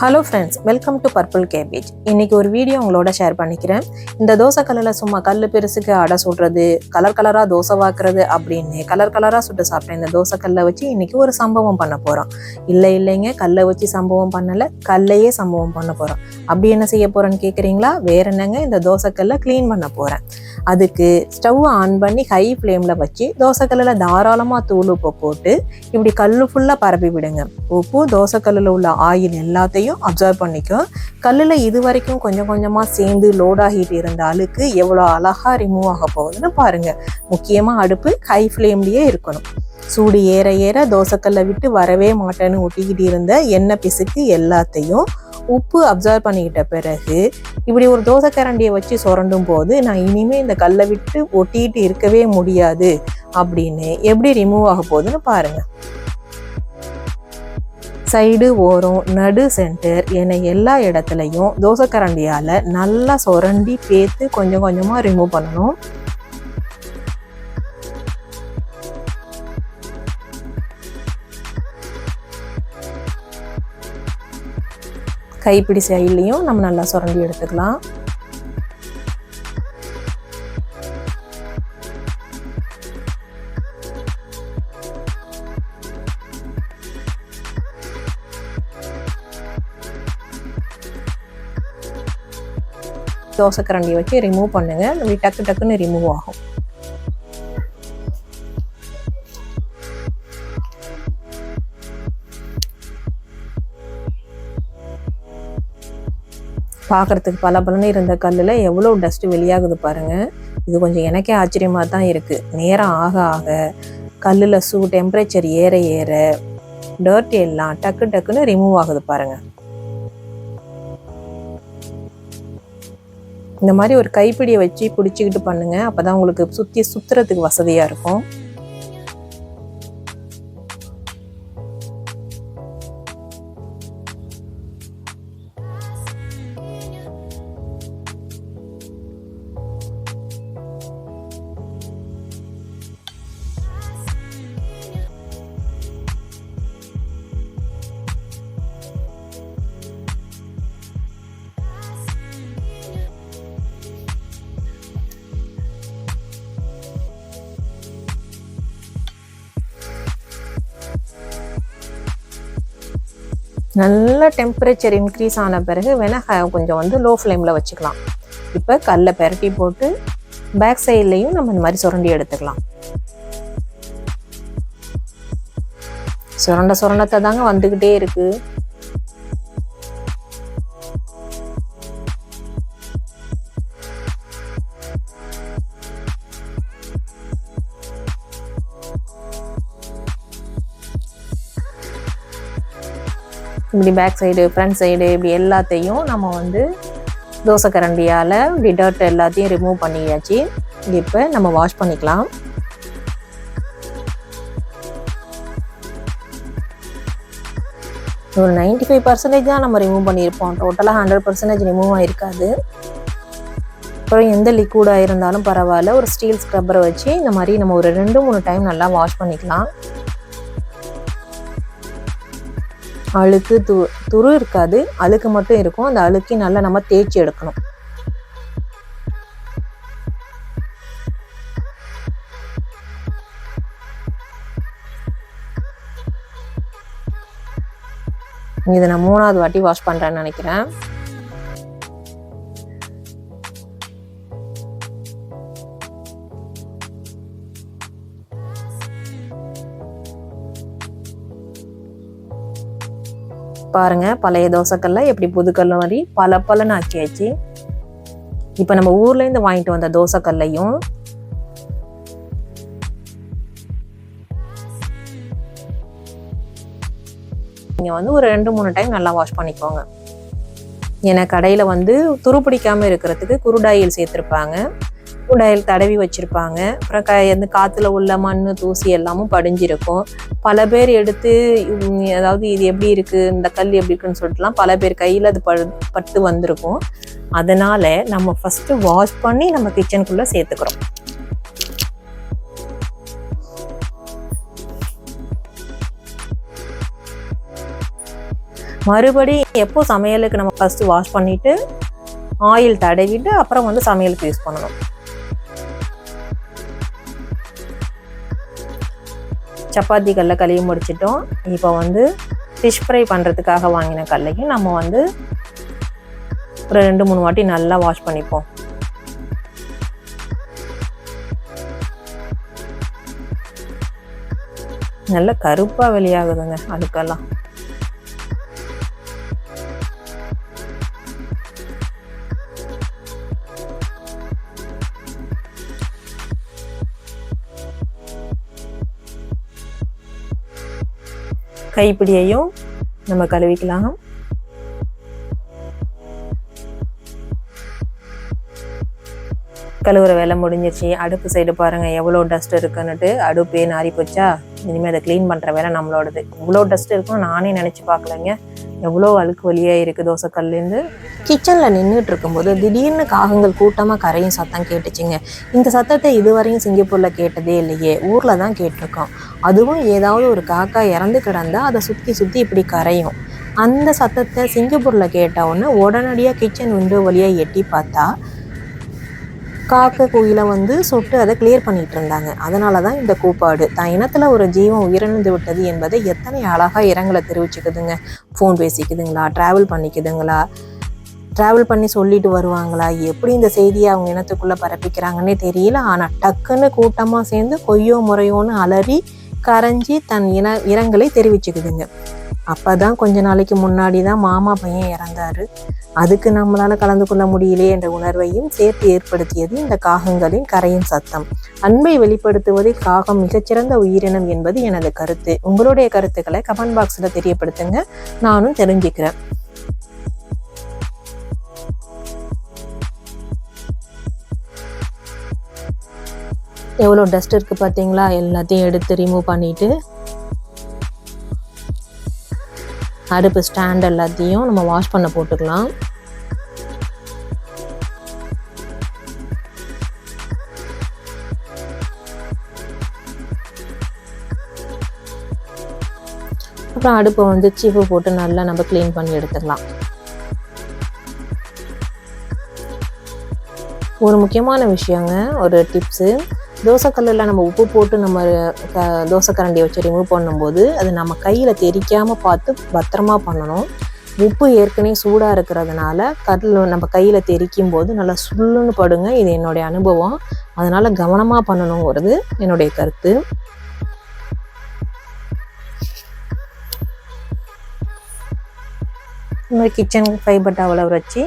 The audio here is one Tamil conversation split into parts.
Hello friends welcome to purple cabbage இன்றைக்கி ஒரு வீடியோ உங்களோட ஷேர் பண்ணிக்கிறேன். இந்த தோசை கல்லில் சும்மா கல் பெருசுக்கு அடை சுடுறது கலர் கலராக தோசை வாக்குறது அப்படின்னு கலர் கலராக சுட்டு சாப்பிட்டேன் இந்த தோசை கல்லை வச்சு இன்றைக்கி ஒரு சம்பவம் பண்ண போகிறோம் இல்லை இல்லைங்க கல்லை வச்சு சம்பவம் பண்ணலை கல்லையே சம்பவம் பண்ண போகிறோம் அப்படி என்ன செய்ய போகிறேன்னு கேட்குறீங்களா வேற என்னங்க? இந்த தோசைக்கல்லை க்ளீன் பண்ண போகிறேன் அதுக்கு ஸ்டவ் ஆன் பண்ணி ஹை ஃப்ளேமில் வச்சு தோசைக்கல்லில் தாராளமாக தூள் உப்பு போட்டு இப்படி கல் ஃபுல்லாக பரப்பி விடுங்க. உப்பு தோசைக்கல்லில் உள்ள ஆயில் எல்லாத்தையும் அப்சர்வ் பண்ணிக்கும் கல்லில் இது வரைக்கும் கொஞ்சம் கொஞ்சமாக சேர்ந்து லோட் ஆகிட்டு இருந்த அழுக்கு எவ்வளோ அழகாக ரிமூவ் ஆக போகுதுன்னு பாருங்கள் முக்கியமாக அடுப்பு ஹை ஃப்ளேம்லேயே இருக்கணும். சூடு ஏற ஏற தோசைக்கல்லை விட்டு வரவே மாட்டேன்னு ஒட்டிக்கிட்டு இருந்த எண்ணெய் பிசுக்கு எல்லாத்தையும் உப்பு அப்சர்வ் பண்ணிக்கிட்ட பிறகு இப்படி ஒரு தோசை கரண்டியை வச்சு சுரண்டும் போது நான் இனிமேல் இந்த கல்லை விட்டு ஒட்டிக்கிட்டு இருக்கவே முடியாது அப்படின்னு எப்படி ரிமூவ் ஆக போகுதுன்னு பாருங்கள் சைடு ஓரம் நடு சென்டர் என எல்லா இடத்துலையும் தோசைக்கரண்டியால் நல்லா சுரண்டி பேத்து கொஞ்சம் கொஞ்சமாக ரிமூவ் பண்ணணும். கைப்பிடி சைட்லேயும் நம்ம நல்லா சுரண்டி எடுத்துக்கலாம். தோசைக்கரண்டியை வச்சு ரிமூவ் பண்ணுங்க. நம்ம டக்கு டக்குன்னு ரிமூவ் ஆகும். பார்க்குறதுக்கு பல பலன்னு இருந்த கல்லில் எவ்வளோ டஸ்ட் வெளியாகுது பாருங்க. இது கொஞ்சம் எனக்கே ஆச்சரியமாக தான் இருக்குது நேரம் ஆக ஆக கல்லில் சூ டெம்பரேச்சர் ஏற ஏற டர்ட் எல்லாம் டக்கு டக்குன்னு ரிமூவ் ஆகுது பாருங்க. இந்த மாதிரி ஒரு கைப்பிடியை வச்சு பிடிச்சிக்கிட்டு பண்ணுங்கள் அப்போ தான் உங்களுக்கு சுற்றி சுற்றுறதுக்கு வசதியாக இருக்கும். நல்ல டெம்பரேச்சர் இன்க்ரீஸ் ஆன பிறகு வேணால் கொஞ்சம் வந்து லோ ஃப்ளேமில் வச்சுக்கலாம். இப்போ கல்லை பெரட்டி போட்டு பேக் சைட்லேயும் நம்ம இந்த மாதிரி சுரண்டி எடுத்துக்கலாம். சுரண்ட சுரண்டத்தை தாங்க வந்துக்கிட்டே இருக்கு. இப்படி பேக் சைடு ஃப்ரண்ட் சைடு இப்படி எல்லாத்தையும் நம்ம வந்து தோசை கரண்டியால் இப்படி டர்ட் எல்லாத்தையும் ரிமூவ் பண்ணியாச்சு. இப்போ நம்ம வாஷ் பண்ணிக்கலாம். ஒரு நைன்டி ஃபைவ் பர்சன்டேஜ் தான் நம்ம ரிமூவ் பண்ணியிருப்போம். டோட்டலாக ஹண்ட்ரட் பர்சன்டேஜ் ரிமூவ் ஆகிருக்காது அப்புறம் எந்த லிக்விடாக இருந்தாலும் பரவாயில்ல. ஒரு ஸ்டீல் ஸ்க்ரப்பரை வச்சு இந்த மாதிரி நம்ம ஒரு ரெண்டு மூணு டைம் நல்லா வாஷ் பண்ணிக்கலாம். அழுக்கு து துரு இருக்காது. அழுக்கு மட்டும் இருக்கும். அந்த அழுக்கி நல்லா நம்ம தேய்ச்சி எடுக்கணும். இதை நான் மூணாவது வாட்டி வாஷ் பண்ணுறேன்னு நினைக்கிறேன். பாருங்கள் பழைய தோசைக்கல்ல எப்படி புதுக்கல்ல மாதிரி பல பலன்னு ஆக்கியாச்சு. இப்போ நம்ம ஊர்லேருந்து வாங்கிட்டு வந்த தோசைக்கல்லையும் நீங்கள் வந்து ஒரு ரெண்டு மூணு டைம் நல்லா வாஷ் பண்ணிக்கோங்க. ஏன்னா கடையில் வந்து துருப்பிடிக்காமல் இருக்கிறதுக்கு குருடாயில் சேர்த்துருப்பாங்க. குருடாயில் தடவி வச்சுருப்பாங்க. அப்புறம் க எந்த காற்றுல உள்ள மண் தூசி எல்லாமும் படிஞ்சிருக்கும். பல பேர் எடுத்து அதாவது இது எப்படி இருக்குது இந்த கல் எப்படி இருக்குன்னு சொல்லிட்டுலாம் பல பேர் கையில் அது படு பட்டு வந்திருக்கும். அதனால் நம்ம ஃபஸ்ட்டு வாஷ் பண்ணி நம்ம கிச்சனுக்குள்ளே சேர்த்துக்கிறோம். மறுபடி எப்போ சமையலுக்கு நம்ம ஃபஸ்ட்டு வாஷ் பண்ணிவிட்டு ஆயில் தடவிட்டு அப்புறம் வந்து சமையலுக்கு யூஸ் பண்ணணும். சப்பாத்தி கல்லை கழுவி முடிச்சிட்டோம். இப்போ வந்து ஃபிஷ் ஃப்ரை பண்ணுறதுக்காக வாங்கின கல்லையும் நம்ம வந்து ஒரு ரெண்டு மூணு வாட்டி நல்லா வாஷ் பண்ணிப்போம். நல்லா கருப்பாக வெளியாகுதுங்க அதுக்கெல்லாம். கைப்பிடியையும் நம்ம கழுவிக்கலாம். கழுவுற வேலை முடிஞ்சிருச்சு. அடுப்பு சைடு பாருங்க எவ்வளோ டஸ்ட் இருக்குன்னுட்டு அடுப்பே நாரி போச்சா இனிமேல் அதை க்ளீன் பண்ணுற வேலை நம்மளோடது. இவ்வளோ டஸ்ட் இருக்கும் நானே நினச்சி பார்க்கலங்க. எவ்வளோ அழுக்கு வழியாக இருக்குது தோசைக்கல்லேருந்து கிச்சனில் நின்றுட்டு இருக்கும்போது திடீர்னு காகங்கள் கூட்டமாக கரையும் சத்தம் கேட்டுச்சுங்க. இந்த சத்தத்தை இதுவரையும் சிங்கப்பூரில் கேட்டதே இல்லையே. ஊரில் தான் கேட்டிருக்கோம். அதுவும் ஏதாவது ஒரு காக்கா இறந்து கிடந்தால் அதை சுற்றி சுற்றி இப்படி கரையும். அந்த சத்தத்தை சிங்கப்பூரில் கேட்ட உடனே உடனடியாக கிச்சன் விண்டோ வழியாக எட்டி பார்த்தா காக்க குயிலை வந்து சுட்டு அதை கிளியர் பண்ணிட்டு இருந்தாங்க. அதனால தான் இந்த கூப்பாடு. தான் இனத்தில் ஒரு ஜீவன் உயிரிழந்து விட்டது என்பதை எத்தனை அழகாக இரங்கலை தெரிவிச்சுக்குதுங்க. ஃபோன் பேசிக்குதுங்களா? ட்ராவல் பண்ணிக்குதுங்களா? ட்ராவல் பண்ணி சொல்லிட்டு வருவாங்களா? எப்படி இந்த செய்தியை அவங்க இனத்துக்குள்ளே பரப்பிக்கிறாங்கன்னே தெரியல. ஆனால் டக்குன்னு கூட்டமாக சேர்ந்து கொய்யோ முறையோன்னு அலறி கரைஞ்சி தன் இன இரங்கலை தெரிவிச்சுக்குதுங்க. அப்போ தான் கொஞ்ச நாளைக்கு முன்னாடி தான் மாமா பையன் இறந்தாரு. அதுக்கு நம்மளால் கலந்து கொள்ள முடியலையே என்ற உணர்வையும் சேர்த்து ஏற்படுத்தியது இந்த காகங்களின் கரையின் சத்தம். அன்பை வெளிப்படுத்துவதில் காகம் மிகச்சிறந்த உயிரினம் என்பது எனது கருத்து. உங்களுடைய கருத்துக்களை கமெண்ட் பாக்ஸில் தெரியப்படுத்துங்க. நானும் தெரிஞ்சுக்கிறேன். எவ்வளோ டஸ்ட் இருக்குது பார்த்தீங்களா எல்லாத்தையும் எடுத்து ரிமூவ் பண்ணிவிட்டு அடுப்பு ஸ்டாண்ட் எல்லாத்தையும் நம்ம வாஷ் பண்ண போட்டுக்கலாம். அப்புறம் அடுப்பை வந்து சீப்பு போட்டு நல்லா நம்ம க்ளீன் பண்ணி எடுத்துக்கலாம். ஒரு முக்கியமான விஷயங்க ஒரு டிப்ஸு தோசைக்கல்லில் நம்ம உப்பு போட்டு நம்ம க தோசைக்கரண்டியை வச்சு ரிமூவ் பண்ணும்போது அது நம்ம கையில் தெரிக்காமல் பார்த்து பத்திரமா பண்ணணும். உப்பு ஏற்கனவே சூடாக இருக்கிறதுனால கல் நம்ம கையில் தெரிக்கும் போது நல்லா சுள்ளுன்னு படுங்க. இது என்னுடைய அனுபவம். அதனால் கவனமாக பண்ணணுங்கிறது என்னுடைய கருத்து. இந்த மாதிரி கிச்சன் ஃபைபர் டவலை வச்சு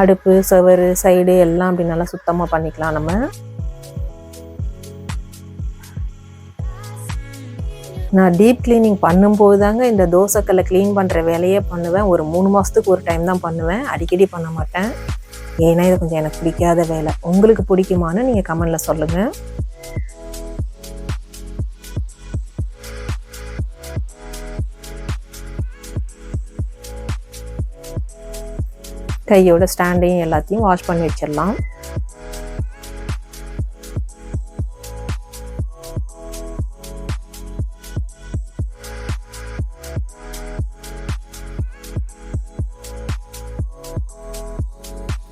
அடுப்பு சுவரு சைடு எல்லாம் அப்படி நல்லா சுத்தமாக பண்ணிக்கலாம் நம்ம. நான் டீப் க்ளீனிங் பண்ணும்போது தாங்க இந்த தோசைக்கல்லை க்ளீன் பண்ணுற வேலையே பண்ணுவேன். ஒரு மூணு மாதத்துக்கு ஒரு டைம் தான் பண்ணுவேன். அடிக்கடி பண்ண மாட்டேன். ஏன்னா இது கொஞ்சம் எனக்கு பிடிக்காத வேலை. உங்களுக்கு பிடிக்குமான்னு நீங்கள் கமெண்டில் சொல்லுங்கள் கையோட ஸ்டாண்டையும் எல்லாத்தையும் வாஷ் பண்ணி வச்சிடலாம்.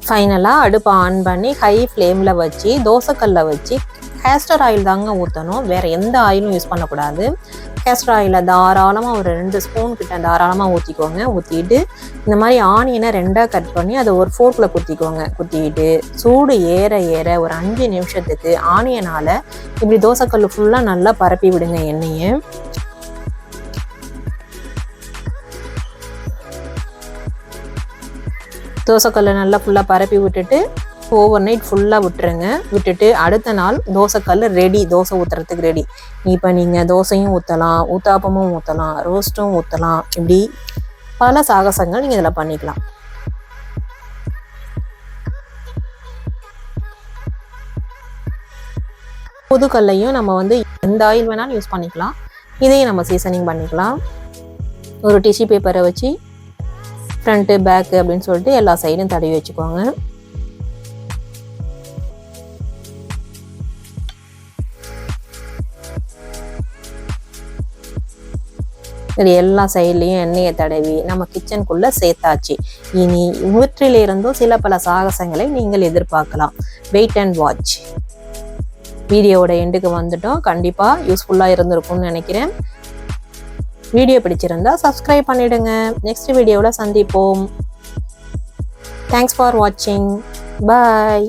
ஃபைனலாக அடுப்பை ஆன் பண்ணி ஹை ஃப்ளேமில் வச்சு தோசைக்கல்லை வச்சு கேஸ்டர் ஆயில் தாங்க ஊற்றணும் வேறு எந்த ஆயிலும் யூஸ் பண்ணக்கூடாது. கேஸ்டர் ஆயிலில் தாராளமாக ஒரு ரெண்டு ஸ்பூன் கிட்ட தாராளமாக ஊற்றிக்கோங்க ஊற்றிட்டு இந்த மாதிரி ஆனியனை ரெண்டாக கட் பண்ணி அதை ஒரு ஃபோர்க்கில் குத்திக்கோங்க. குத்திக்கிட்டு சூடு ஏற ஏற ஒரு அஞ்சு நிமிஷத்துக்கு ஆனியனால் இப்படி தோசைக்கல் ஃபுல்லாக நல்லா பரப்பி விடுங்க எண்ணெயை. தோசைக்கல்லை நல்லா ஃபுல்லாக பரப்பி விட்டுட்டு ஓவர் நைட் ஃபுல்லாக விட்டுருங்க. விட்டுட்டு அடுத்த நாள் தோசைக்கல் ரெடி தோசை ஊற்றுறதுக்கு ரெடி இப்போ நீங்கள் தோசையும் ஊற்றலாம் ஊத்தாப்பமும் ஊற்றலாம் ரோஸ்ட்டும் ஊற்றலாம் இப்படி பல சாகசங்கள் நீங்கள் இதில் பண்ணிக்கலாம். புதுக்கல்லையும் நம்ம வந்து எந்த ஆயில் வேணாலும் யூஸ் பண்ணிக்கலாம். இதையும் நம்ம சீசனிங் பண்ணிக்கலாம். ஒரு டிஷ்யூ பேப்பரை வச்சு ஃப்ரண்ட்டு பேக்கு அப்படின்னு சொல்லிட்டு எல்லா சைடும் தடவி வச்சுக்கோங்க. இது எல்லா சைட்லேயும் எண்ணெயை தடவி நம்ம கிச்சனுக்குள்ளே சேர்த்தாச்சு. இனி இவற்றிலிருந்தும் சில பல சாகசங்களை நீங்கள் எதிர்பார்க்கலாம். வெயிட் அண்ட் வாட்ச் வீடியோவோட எண்டுக்கு வந்துட்டோம். கண்டிப்பாக யூஸ்ஃபுல்லாக இருந்திருக்கும்னு நினைக்கிறேன். வீடியோ பிடிச்சிருந்தா சப்ஸ்கிரைப் பண்ணிடுங்க. நெக்ஸ்ட் வீடியோவில் சந்திப்போம். தேங்க்ஸ் ஃபார் வாட்சிங் பாய்